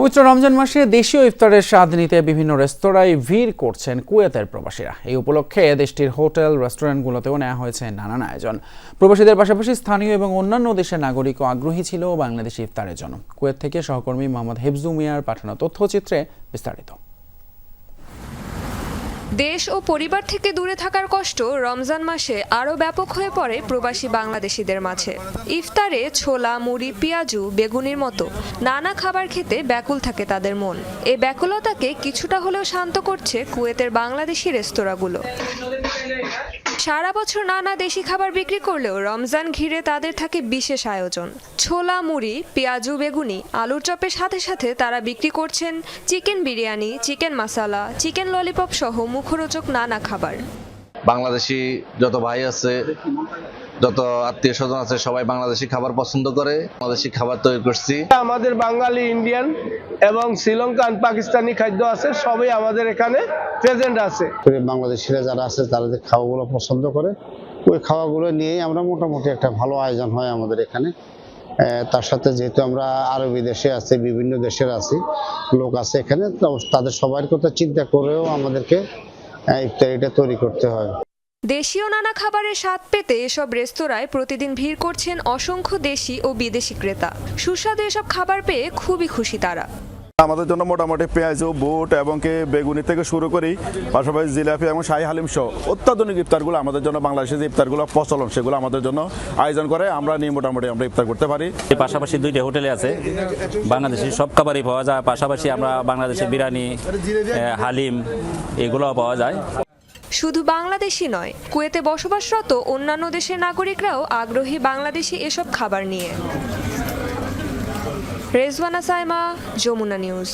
পবিত্র রমজান মাসে দেশীয় ইফতারের স্বাদ নিতে বিভিন্ন রেস্তোরাঁয় ভিড় করছেন কুয়েতের প্রবাসীরা। এই উপলক্ষে দেশটির হোটেল, রেস্টুরেন্টগুলোতেও নেওয়া হয়েছে নানান আয়োজন। প্রবাসীদের পাশাপাশি স্থানীয় এবং অন্যান্য দেশের নাগরিকও আগ্রহী ছিল বাংলাদেশি ইফতারের জন্য। কুয়েত থেকে সহকর্মী মোহাম্মদ হেফজু মিয়ার পাঠানো তথ্যচিত্রে বিস্তারিত। দেশ ও পরিবার থেকে দূরে থাকার কষ্ট রমজান মাসে আরও ব্যাপক হয়ে পড়ে প্রবাসী বাংলাদেশিদের মাঝে। ইফতারে ছোলা, মুড়ি, পেঁয়াজু, বেগুনির মতো নানা খাবার খেতে ব্যাকুল থাকে তাদের মন। এ ব্যাকুলতাকে কিছুটা হলেও শান্ত করছে কুয়েতের বাংলাদেশি রেস্তোরাঁগুলো। সারা বছর নানা দেশি খাবার বিক্রি করলেও রমজান ঘিরে তাদের থাকে বিশেষ আয়োজন। ছোলা মুড়ি, পেঁয়াজু বেগুনি, আলুর চপের সাথে সাথে তারা বিক্রি করছেন chicken biryani, chicken masala, chicken lollipop সহ মুখরোচক নানা খাবার। বাংলাদেশি যত ভাই আছে যত আত্মীয় স্বজন আছে সবাই বাংলাদেশি খাবার পছন্দ করে। বাংলাদেশি খাবার তৈরি করছি। আমাদের বাঙালি ইন্ডিয়ান এবং শ্রীলঙ্কান পাকিস্তানি খাদ্য আছে সবই আমাদের এখানে প্রেজেন্ট আছে। বাংলাদেশিরা যারা আছে তারা যে খাওয়াগুলো পছন্দ করে ওই খাওয়াগুলো নিয়েই আমরা মোটামুটি একটা ভালো আয়োজন হয় আমাদের এখানে। তার সাথে যেহেতু আমরা আরবি দেশে আছি বিভিন্ন দেশের আছি লোক আছে এখানে তো তাদের সবার কথা চিন্তা করেও আমাদেরকে ইফতারিটা তৈরি করতে হয়। দেশীয় নানা খাবারের স্বাদ পেতে এসব রেস্তোরাঁয় প্রতিদিন ভিড় করছেন অসংখ্য দেশি ও বিদেশি ক্রেতা। সুস্বাদু এসব খাবার পেয়ে খুবই খুশি তারা। আমাদের জন্য মোটামুটি পেঁয়াজ বুট এবং কি বেগুনি থেকে শুরু করি পাশাপাশি জিলাপি এবং শাহি হালিম সহ অত্যাধুনিক ইফতারগুলো আমাদের জন্য বাংলাদেশের যে ইফতারগুলো প্রচলন সেগুলো আমাদের জন্য আয়োজন করে আমরা নিয়ে মোটামুটি আমরা ইফতার করতে পারি। পাশাপাশি দুইটা হোটেলে আছে বাংলাদেশের সব খাবারই পাওয়া যায় পাশাপাশি আমরা বাংলাদেশি বিরিয়ানি হালিম এগুলোও পাওয়া যায়। শুধু বাংলাদেশি নয়, কুয়েতে বসবাসরত অন্যান্য দেশের নাগরিকরাও আগ্রহী বাংলাদেশি এসব খাবার নিয়ে। রেজওয়ানা সাইমা, যমুনা নিউজ।